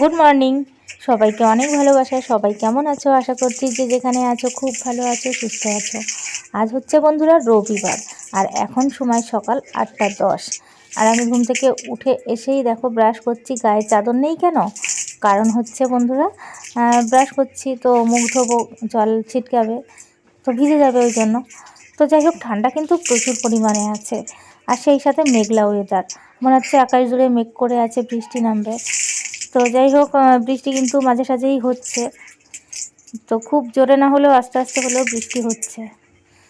Good morning সবাইকে অনেক ভালোবাসা। সবাই কেমন আছো? আশা করছি যে যেখানে আছো, খুব ভালো আছো, সুস্থ আছো। আজ হচ্ছে বন্ধুরা রবিবার, আর এখন সময় সকাল আটটা দশ। আর আমি ঘুম থেকে উঠে এসেই দেখো ব্রাশ করছি, গায়ে চাদর নেই কেন? কারণ হচ্ছে বন্ধুরা ব্রাশ করছি তো মুখ ধোবো, জল ছিটকাবে, তো ভিজে যাবে ওই জন্য। তো যাই হোক, ঠান্ডা কিন্তু প্রচুর পরিমাণে আছে। আর সেই সাথে মেঘলা ওয়েদার মনে হচ্ছে আকাশ জুড়ে মেঘ করে আছে, বৃষ্টি নামবে। তো যাই হোক বৃষ্টি কিন্তু মাঝে সাঝেই হচ্ছে। তো খুব জোরে না হলেও আস্তে আস্তে হলেও বৃষ্টি হচ্ছে।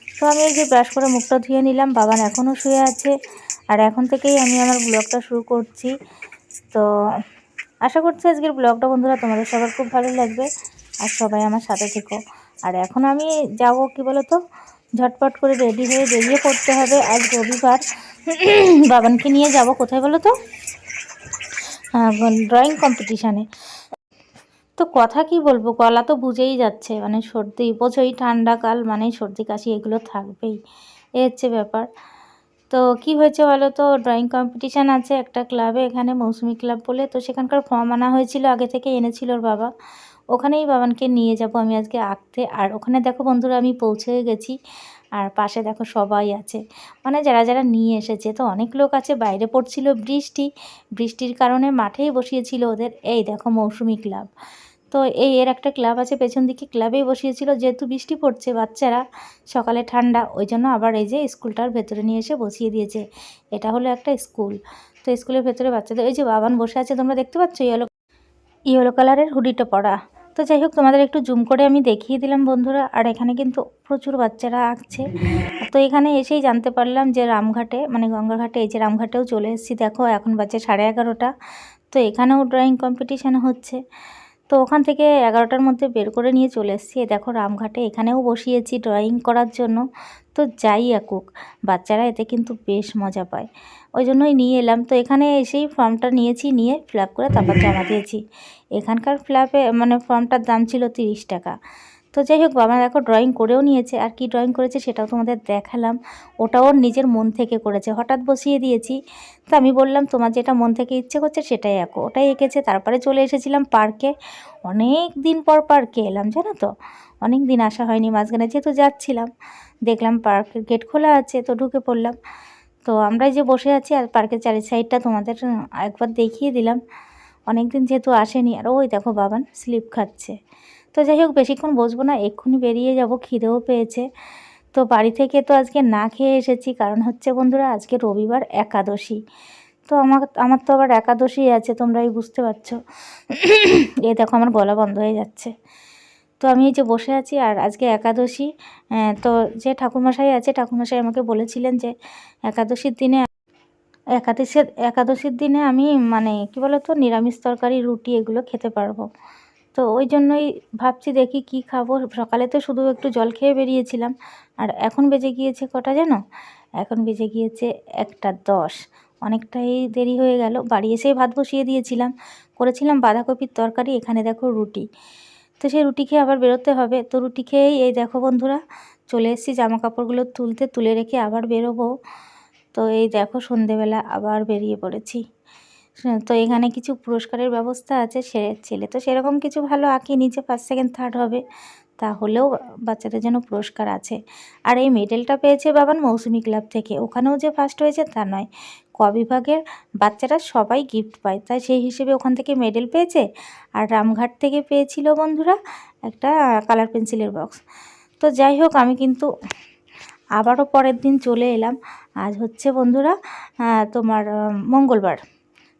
তো আমি যে ব্রাশ করে মুখটা ধুয়ে নিলাম বাবান এখনও শুয়ে আছে। আর এখন থেকেই আমি আমার ব্লগটা শুরু করছি। তো আশা করছি আজকের ব্লগটা বন্ধুরা তোমাদের সবার খুব ভালো লাগবে। আর সবাই আমার সাথে থেকো। আর এখন আমি যাব, কি বলো তো ঝটপট করে রেডি হয়ে বেরিয়ে পড়তে হবে। আজ রবিবার। বাবানকে নিয়ে যাব কোথায় বলো তো ড্রয়িং কম্পিটিশানে তো কথা কি বলব, গলা তো বুঝেই যাচ্ছে মানে সর্দি বোঝোই ঠান্ডাকাল মানে সর্দি কাশি, এগুলো থাকবেই, এ হচ্ছে ব্যাপার। তো কি হয়েছে বলো তো ড্রয়িং কম্পিটিশান আছে একটা ক্লাবে এখানে মৌসুমি ক্লাব বলে, তো সেখানকার ফর্ম আনা হয়েছিল, আগে থেকে এনেছিল ওর বাবা। ওখানেই বাবানকে নিয়ে যাব আমি আজকে আঁকতে, আর ওখানে দেখো বন্ধুরা আমি পৌঁছে গেছি আর পাশে দেখো সবাই আছে। মানে যারা যারা নিয়ে এসেছে, তো অনেক লোক আছে। বাইরে পড়ছিল বৃষ্টি। বৃষ্টির কারণে মাঠেই বসিয়েছিল ওদের। এই দেখো মৌসুমি ক্লাব। তো এই, এর একটা ক্লাব আছে, পেছন দিকে ক্লাবেই বসিয়েছিল। যেহেতু বৃষ্টি পড়ছে বাচ্চারা, সকালে ঠান্ডা, ওই জন্য আবার এই যে স্কুলটার ভেতরে নিয়ে এসে বসিয়ে দিয়েছে। এটা হলো একটা স্কুল। তো স্কুলের ভেতরে বাচ্চাদের, ওই যে বাবান বসে আছে, তোমরা দেখতে পাচ্ছ? ইয়েলো ইয়েলো কালারের হুডিটা পরা। তো যাই হোক, তোমাদের একটু জুম করে আমি দেখিয়ে দিলাম বন্ধুরা। আর এখানে কিন্তু প্রচুর বাচ্চারা আঁকছে। তো এখানে এসেই জানতে পারলাম যে রামঘাটে মানে গঙ্গাঘাটে, এই যে রামঘাটেও চলে এসেছি। দেখো, এখন বাজে সাড়ে এগারোটা। তো এখানেও ড্রয়িং কম্পিটিশান হচ্ছে। তো ওখান থেকে এগারোটার মধ্যে বের করে নিয়ে চলে এসেছি। দেখো, রামঘাটে এখানেও বসিয়েছি ড্রয়িং করার জন্য। তো যাই আঁকুক, বাচ্চারা এতে কিন্তু বেশ মজা পায়। ওই জন্যই নিয়ে এলাম। তো এখানে এসেই ফর্মটা নিয়েছি, নিয়ে ফিল করে তারপর জমা দিয়েছি। এখানকার ফ্ল্যাপে মানে ফর্মটার দাম ছিল তিরিশ টাকা। তো যাই হোক, বাবা দেখো ড্রয়িং করেও নিয়েছে। আর কি ড্রয়িং করেছে সেটাও তোমাদের দেখালাম। ওটা ওর নিজের মন থেকে করেছে। হঠাৎ বসিয়ে দিয়েছি। তো আমি বললাম, তোমার যেটা মন থেকে ইচ্ছে করছে সেটাই আঁকো। ওটাই এঁকেছে। তারপরে চলে এসেছিলাম পার্কে অনেক দিন পর পার্কে এলাম, জানো তো? অনেক দিন আসা হয়নি, মাঝখানে যেহেতু যাচ্ছিলাম। দেখলাম পার্কের গেট খোলা আছে, তো ঢুকে পড়লাম। তো আমরা যে বসে আছি আর পার্কের চারি সাইডটা তোমাদের একবার দেখিয়ে দিলাম। অনেক দিন যেহেতু আসেনি, আর ওই দেখো বাবান স্লিপ খাচ্ছে। তো যাই হোক, বেশিক্ষণ বসবো না, এক্ষুনি বেরিয়ে যাব, খিদেও পেয়েছে। তো বাড়ি থেকে তো আজকে না খেয়ে এসেছি, কারণ হচ্ছে বন্ধুরা, আজকে রবিবার একাদশী। তো আমার আমার তো আবার একাদশী আছে, তোমরাই বুঝতে পারছ। এই দেখো, আমার গলা বন্ধ হয়ে যাচ্ছে। তো আমি এই যে বসে আছি আর আজকে একাদশী তো যে ঠাকুরমশাই আছে, ঠাকুরমশাই আমাকে বলেছিলেন যে একাদশীর দিনে একাদশীর একাদশীর দিনে আমি মানে কি বলো তো নিরামিষ তরকারি, রুটি এগুলো খেতে পারব। তো ওই জন্যই ভাবছি দেখি কি খাব। সকালে তো শুধু একটু জল খেয়ে বেরিয়েছিলাম। আর এখন বেজে গিয়েছে কটা জানো? এখন বেজে গিয়েছে একটা দশ। অনেকটাই দেরি হয়ে গেল। বাড়ি এসেই ভাত বসিয়ে দিয়েছিলাম। করেছিলাম বাঁধাকপির তরকারি, এখানে দেখো রুটি। তো সেই রুটি খেয়ে আবার বেরোতে হবে। তো রুটি খেয়েই এই দেখো বন্ধুরা, চলে এসেছি জামা কাপড়গুলো তুলতে, তুলে রেখে আবার বেরোবো। তো এই দেখো সন্ধেবেলা আবার বেরিয়ে পড়েছি। তো এখানে কিছু পুরস্কারের ব্যবস্থা আছে, সে ছেলে তো সেরকম কিছু ভালো আঁকি নিজে ফার্স্ট সেকেন্ড থার্ড হবে। তাহলেও বাচ্চাদের জন্য পুরস্কার আছে। আর এই মেডেলটা পেয়েছে বাবান মৌসুমি ক্লাব থেকে। ওখানেও যে ফার্স্ট হয়েছে তা নয়। ক বিভাগের বাচ্চারা সবাই গিফট পায়। তাই সেই হিসেবে ওখান থেকে মেডেল পেয়েছে। আর রামঘাট থেকে পেয়েছিল বন্ধুরা একটা কালার পেন্সিলের বক্স তো যাই হোক, আমি কিন্তু আবারও পরের দিন চলে এলাম। আজ হচ্ছে বন্ধুরা তোমার মঙ্গলবার,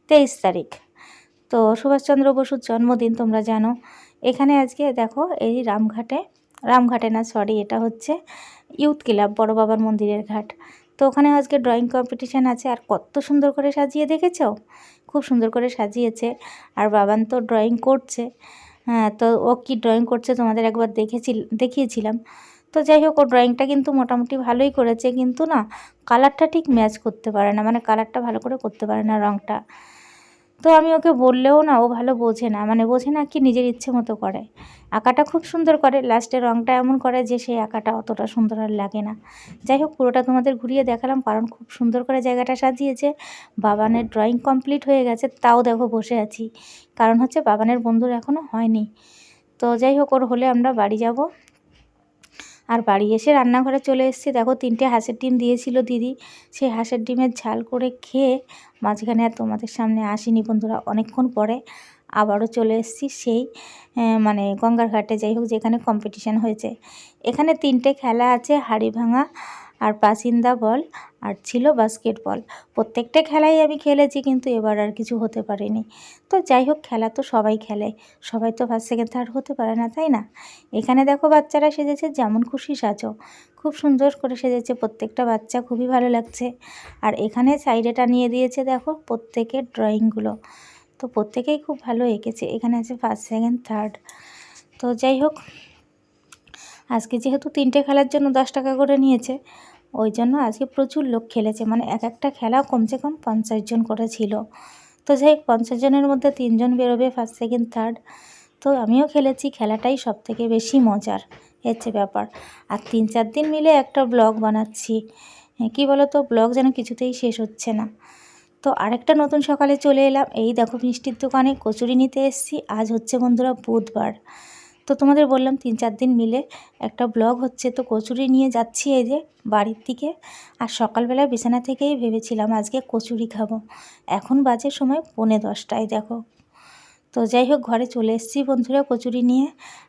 তেইশ তারিখ। তো সুভাষচন্দ্র বসুর জন্মদিন তোমরা জানো। এখানে আজকে দেখো এই রামঘাটে রামঘাটে না সরি এটা হচ্ছে ইউথ ক্লাব বড় বাবার মন্দিরের ঘাট। তো ওখানে আজকে ড্রয়িং কম্পিটিশান আছে, আর কত সুন্দর করে সাজিয়ে দেখেছ? খুব সুন্দর করে সাজিয়েছে, আর বাবান তো ড্রয়িং করছে। হ্যাঁ তো ও কি ড্রয়িং করছে তোমাদের একবার দেখেছি দেখিয়েছিলাম। তো যাই হোক, ও ড্রয়িংটা কিন্তু মোটামুটি ভালোই করেছে, কিন্তু না কালারটা ঠিক ম্যাচ করতে পারে না মানে কালারটা ভালো করে করতে পারে না রঙটা তো আমি ওকে বললেও না, ও ভালো বোঝে না। মানে বোঝে না কি নিজের ইচ্ছে মতো করে। আঁকাটা খুব সুন্দর করে। লাস্টে রঙটা এমন করে যে সেই আঁকাটা অতটা সুন্দর আর লাগে না। যাই হোক, পুরোটা তোমাদের ঘুরিয়ে দেখালাম। কারণ খুব সুন্দর করে জায়গাটা সাজিয়েছে। বাবানের ড্রয়িং কমপ্লিট হয়ে গেছে। তাও দেখো বসে আছি। কারণ হচ্ছে বাবানের বন্ধুর এখনও হয়নি। তো যাই হোক, ওর হলে আমরা বাড়ি যাব। আর বাড়ি এসে রান্নাঘরে চলে এসেছি। দেখো, তিনটে হাঁসের ডিম দিয়েছিল দিদি। সেই হাঁসের ডিমের ঝাল করে খেয়ে মাঝখানে আর তোমাদের সামনে আসিনি বন্ধুরা, অনেকক্ষণ পরে আবারও চলে এসেছি সেই মানে গঙ্গার ঘাটে। যাই হোক, যেখানে কম্পিটিশান হয়েছে। এখানে তিনটে খেলা আছে, হাড়ি ভাঙা আর পাসিন্দা বল আর ছিল বাস্কেটবল। প্রত্যেকটা খেলাই আমি খেলেছি কিন্তু এবার আর কিছু হতে পারেনি। তো যাই হোক, খেলা তো সবাই খেলে। সবাই তো ফার্স্ট সেকেন্ড থার্ড হতে পারে না, তাই না? এখানে দেখো বাচ্চারা সেজেছে যেমন খুশি সাজো। খুব সুন্দর করে সেজেছে, প্রত্যেকটা বাচ্চা খুবই ভালো লাগছে। আর এখানে সাইডে টানিয়ে দিয়েছে দেখো প্রত্যেকের ড্রয়িংগুলো তো প্রত্যেকেই খুব ভালো এঁকেছে। এখানে আছে ফার্স্ট সেকেন্ড থার্ড তো যাই হোক, আজকে যেহেতু তিনটে খেলার জন্য দশ টাকা করে নিয়েছে ওই জন্য আজকে প্রচুর লোক খেলেছে। মানে এক একটা খেলা কমসে কম পঞ্চাশ জন করে ছিল। তো যাই হোক, পঞ্চাশ জনের মধ্যে তিনজন বেরোবে ফার্স্ট সেকেন্ড থার্ড তো আমিও খেলেছি, খেলাটাই সব থেকে বেশি মজার। হচ্ছে ব্যাপার। আর তিন চার দিন মিলে একটা ব্লগ বানাচ্ছি। কী বলো তো ব্লগ যেন কিছুতেই শেষ হচ্ছে না। তো আরেকটা নতুন সকালে চলে এলাম। এই দেখো মিষ্টির দোকানে কচুরি নিতে এসেছি। আজ হচ্ছে বন্ধুরা বুধবার। তো তোমাদের বললাম তিন চার দিন মিলে একটা ব্লগ হচ্ছে, তো কচুরি নিয়ে যাচ্ছি এই যে বাড়ির দিকে। আর সকালবেলা বিছানা থেকেই ভেবেছিলাম আজকে কচুরি খাব। এখন বাজে সময় পৌনে দশটায়, দেখো। তো যাই হোক, ঘরে চলে এসেছি বন্ধুরা কচুরি নিয়ে।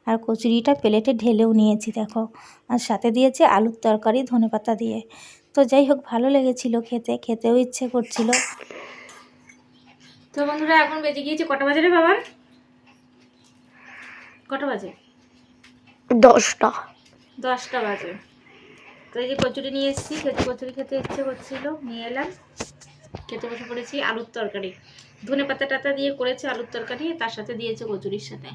আর কচুরিটা প্লেটে ঢেলেও নিয়েছি, দেখো। আর সাথে দিয়েছে আলুর তরকারি ধনেপাতা দিয়ে। তো যাই হোক, ভালো লেগেছিল খেতে, খেতেও ইচ্ছে করছিল। তো বন্ধুরা, এখন বেজে গিয়েছে কটা বাজে রে বাবা? কটা বাজে? দশটা। দশটা বাজে। তো এই যে কচুরি নিয়ে এসেছি খেতে কচুরি খেতে ইচ্ছে করছিল নিয়ে এলাম। খেতে বসে পড়েছি আলুর তরকারি। ধনে পাতা টাতা দিয়ে করেছে আলুর তরকারি তার সাথে দিয়েছে কচুরির সাথে।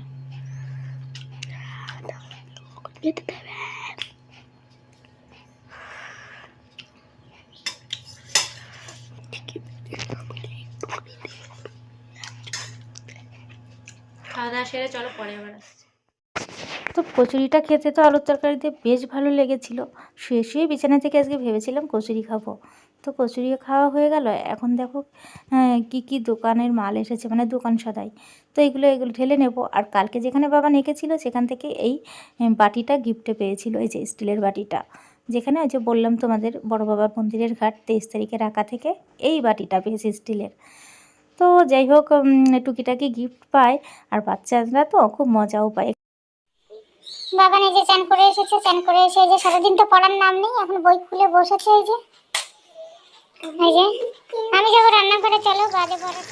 খাওয়া দাওয়া সেরে চলো পরে আবার আসছি। তো কচুরিটা খেতে তো আলুর তরকারি দিয়ে বেশ ভালো লেগেছিল। শুয়ে শুয়ে বিছানা থেকে আজকে ভেবেছিলাম কচুরি খাব। তো কচুরি খাওয়া হয়ে গেল। এখন দেখো হ্যাঁ, কি কি দোকানের মাল এসেছে মানে দোকান সদাই। তো এগুলো এগুলো ঢেলে নেব। আর কালকে যেখানে বাবা নেকেছিল সেখান থেকে এই বাটিটা গিফটে পেয়েছিল এই যে স্টিলের বাটিটা। যেখানে ওই যে বললাম তোমাদের বড় বাবার মন্দিরের ঘাট তেইশ তারিখে রাখা থেকে এই বাটিটা পেয়েছি স্টিলের। তো যাই হোক টুকিটাকি গিফট পায়। আর বাচ্চারা তো খুব মজাও পায়। বাবা যে চান করে এসেছে, চান করে এসে যে সারাদিন তো পড়ার নাম নেই, এখন বই খুলে বসেছে এই যে। এই যে, আমি যাব রান্না করে, চলো বাজে পড়ে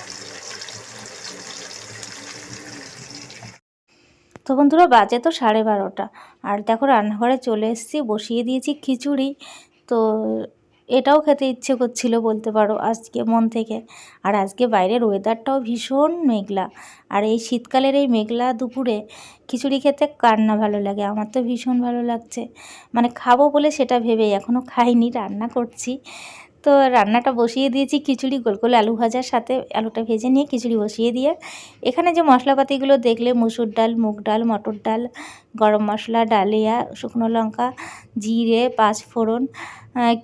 তো বন্ধুরা, বাজে তো সাড়ে বারোটা। আর দেখো, রান্নাঘরে চলে এসেছি, বসিয়ে দিয়েছি খিচুড়ি। তো এটাও খেতে ইচ্ছে করছিল বলতে পারো আজকে মন থেকে। আর আজকে বাইরের ওয়েদারটাও ভীষণ মেঘলা। আর এই শীতকালের এই মেঘলা দুপুরে খিচুড়ি খেতে কার না ভালো লাগে, আমার তো ভীষণ ভালো লাগছে। মানে খাব বলে সেটা ভেবেই এখনও খাইনি, রান্না করছি। তো রান্নাটা বসিয়ে দিয়েছি খিচুড়ি গোল গোল আলু ভাজার সাথে। আলুটা ভেজে নিয়ে খিচুড়ি বসিয়ে দিয়ে এখানে যে মশলাপাতিগুলো দেখলে মুসুর ডাল, মুগ ডাল, মটর ডাল, গরম মশলা, ডালিয়া, শুকনো লঙ্কা, জিরে পাঁচফোড়ন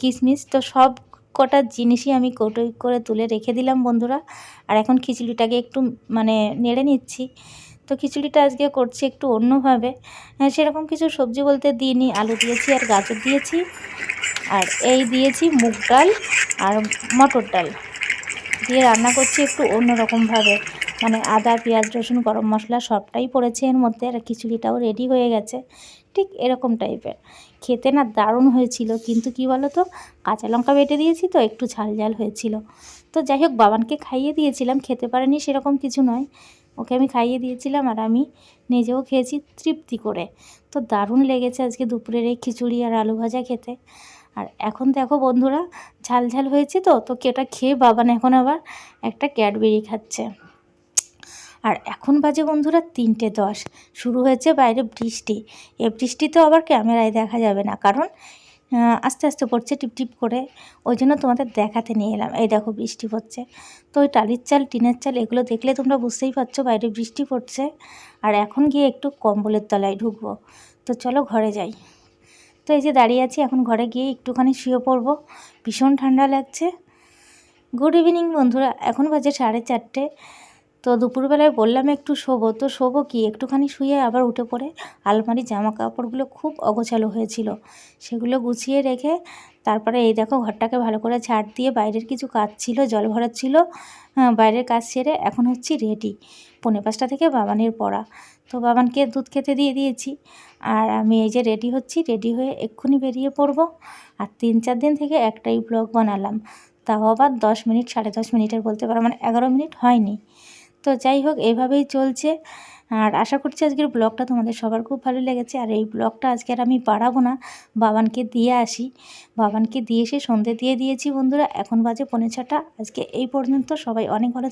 কিশমিশ, তো সব কটা জিনিসই আমি কৌটো করে তুলে রেখে দিলাম বন্ধুরা। আর এখন খিচুড়িটাকে একটু মানে নেড়ে নিচ্ছি। তো খিচুড়িটা আজকে করছি একটু অন্যভাবে। হ্যাঁ, সেরকম কিছু সবজি বলতে দিইনি আলু দিয়েছি আর গাজর দিয়েছি। আর এই দিয়েছি মুগ ডাল আর মটর ডাল। দিয়ে রান্না করছি একটু অন্যরকমভাবে। মানে আদা পেঁয়াজ রসুন গরম মশলা সবটাই পড়েছে এর মধ্যে আর খিচুড়িটাও রেডি হয়ে গেছে। ঠিক এরকম টাইপের খেতে না দারুণ হয়েছিল কিন্তু কি বলো তো কাঁচা লঙ্কা বেটে দিয়েছি তো একটু ঝাল ঝাল হয়েছিল। তো যাই হোক বাবানকে খাইয়ে দিয়েছিলাম খেতে পারেনি সেরকম কিছু নয়। ওকে আমি খাইয়ে দিয়েছিলাম আর আমি নিজেও খেয়েছি তৃপ্তি করে। তো দারুণ লেগেছে আজকে দুপুরের এই খিচুড়ি আর আলু ভাজা খেতে। আর এখন দেখো বন্ধুরা, ঝাল ঝাল হয়েছে তো তো কেটা খেয়ে বাবান এখন আবার একটা ক্যাডবেরি খাচ্ছে। আর এখন বাজে বন্ধুরা তিনটে দশ, শুরু হয়েছে বাইরে বৃষ্টি। এ বৃষ্টি তো আবার ক্যামেরায় দেখা যাবে না, কারণ আস্তে আস্তে পড়ছে, টিপ টিপ করে। ওই জন্য তোমাদের দেখাতে নিয়ে এলাম। এই দেখো, বৃষ্টি পড়ছে। তো ওই টালির চাল, টিনের চাল, এগুলো দেখলে তোমরা বুঝতেই পারছ বাইরে বৃষ্টি পড়ছে। আর এখন গিয়ে একটু কম্বলের তলায় ঢুকবো। তো চলো ঘরে যাই। তো এই যে দাঁড়িয়ে আছি, এখন ঘরে গিয়ে একটুখানি শুয়ে পড়ব। ভীষণ ঠান্ডা লাগছে। গুড ইভিনিং বন্ধুরা, এখন বাজে সাড়ে চারটে। তো দুপুরবেলায় বললাম একটু শোবো। তো শোবো কি? একটুখানি শুয়ে আবার উঠে পড়ে আলমারি জামা কাপড়গুলো খুব অগোছালো হয়েছিল। সেগুলো গুছিয়ে রেখে তারপরে এই দেখো ঘরটাকে ভালো করে ঝাড় দিয়ে বাইরের কিছু কাজ ছিল, জল ভরার ছিল বাইরের কাজ সেরে এখন হচ্ছি রেডি। পৌনে পাঁচটা থেকে বাবানের পড়া। তো বাবানকে দুধ খেতে দিয়ে দিয়েছি। আর আমি এই যে রেডি হচ্ছি, রেডি হয়ে এক্ষুনি বেরিয়ে পড়ব। আর তিন চার দিন থেকে একটাই ব্লগ বানালাম। তাও আবার দশ মিনিট, সাড়ে দশ মিনিটের বলতে পারো মানে এগারো মিনিট হয়নি। তো যাই হোক, এভাবেই চলছে। আর আশা করছি আজকের ব্লগটা তোমাদের সবার খুব ভালো লেগেছে। আর এই ব্লগটা আজকে আর আমি বাড়াবো না, বাবানকে দিয়ে আসি। বাবানকে দিয়ে এসে সন্ধে দিয়ে দিয়েছি বন্ধুরা। এখন বাজে পনেরো ছটা। আজকে এই পর্যন্ত সবাই অনেক ভালো